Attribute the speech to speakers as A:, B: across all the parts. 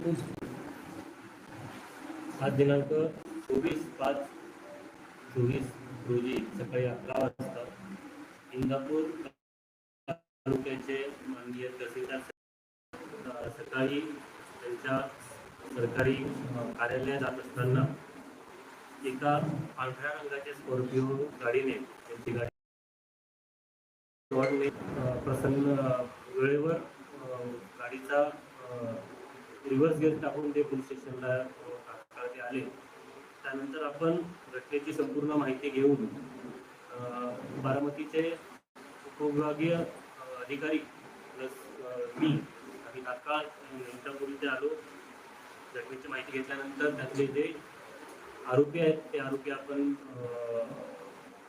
A: आज दिनांक चोवीस पाच चोवीस रोजी सकाळी अकरा वाजता इंदापूर तालुक्याचे माननीय तहसीलदार सकाळी त्यांच्या सरकारी कार्यालयात जात असताना एका पांढऱ्या रंगाच्या स्कॉर्पिओ गाडीने त्यांची गाडी प्रसन्न वेळेवर गाडीचा रिव्हर्स गेअर टाकून ते पोलीस स्टेशनला ते आले. त्यानंतर आपण घटनेची संपूर्ण माहिती घेऊन बारामतीचे उपविभागीय अधिकारी प्लस मी आम्ही तात्काळ इंटापूर इथे आलो. घटनेची माहिती घेतल्यानंतर त्यातले जे आरोपी आहेत ते आरोपी आपण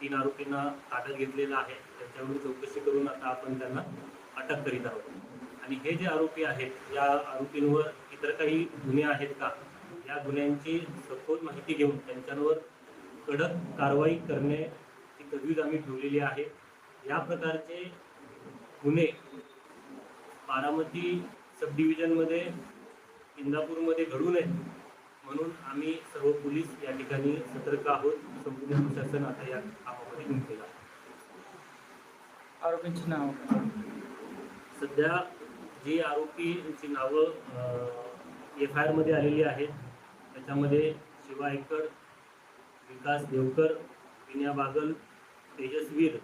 A: तीन आरोपींना ताब्यात घेतलेला आहे. त्यांच्याकडून चौकशी करून आता आपण त्यांना अटक करीत आहोत. आणि हे जे आरोपी आहेत या आरोपींवर इतर काही गुन्हे आहेत का? या गुन्ह्यांची सखोल माहिती घेऊन त्यांच्यावर कडक कारवाई करण्याची तजवीज आम्ही ठेवलेली आहे. या प्रकारचे गुन्हे बारामती सब डिव्हिजनमध्ये इंदापूरमध्ये घडू नयेत म्हणून आम्ही सर्व पोलीस या ठिकाणी सतर्क आहोत. संपूर्ण प्रशासन आता या कामामध्ये गुंतलेलं आहे.
B: आरोपींची नाव?
A: सध्या जी आरोपींची नावं एफ आय आरमध्ये आलेली आहेत. त्याच्यामध्ये शिवा एकड विकास देवकर विनया बागल तेजसवीर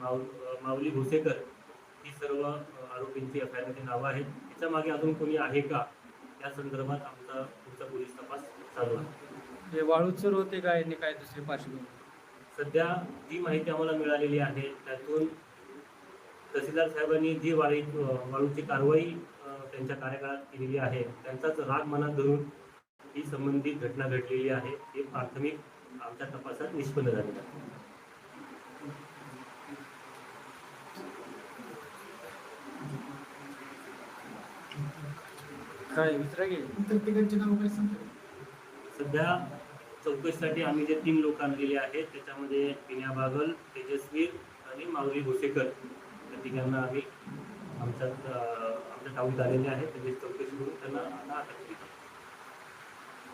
A: माव माऊली भोसेकर ही सर्व आरोपींची एफ आय आरमध्ये नावं आहेत. त्याच्यामागे अजून कोणी आहे का? या संदर्भात आमचा पुढचा पोलीस तपास चालू आहे.
B: हे वाळूचर होते का? यांनी काय दुसरी पार्श्वभूमी?
A: सध्या जी माहिती आम्हाला मिळालेली आहे त्यातून तहसीलदार साहेबांनी जी वाळी वाळूची कारवाई त्यांच्या कार्यकाळात केलेली आहे त्यांचाच राग मनात धरून ही संबंधित घटना घडलेली आहे हे प्राथमिक आमच्या तपासात निष्पन्न झालेलं आहे.
B: काय विचारा
A: सध्या चौकशीसाठी आम्ही जे तीन लोक आणलेले आहेत त्याच्यामध्ये पिन्या बागल तेजस्वीर आणि माऊली भोसेकर तिघांना आम्ही आमच्या आमच्या ताब्यात आलेले आहेत. त्यांची चौकशी करून त्यांना आता अटक केली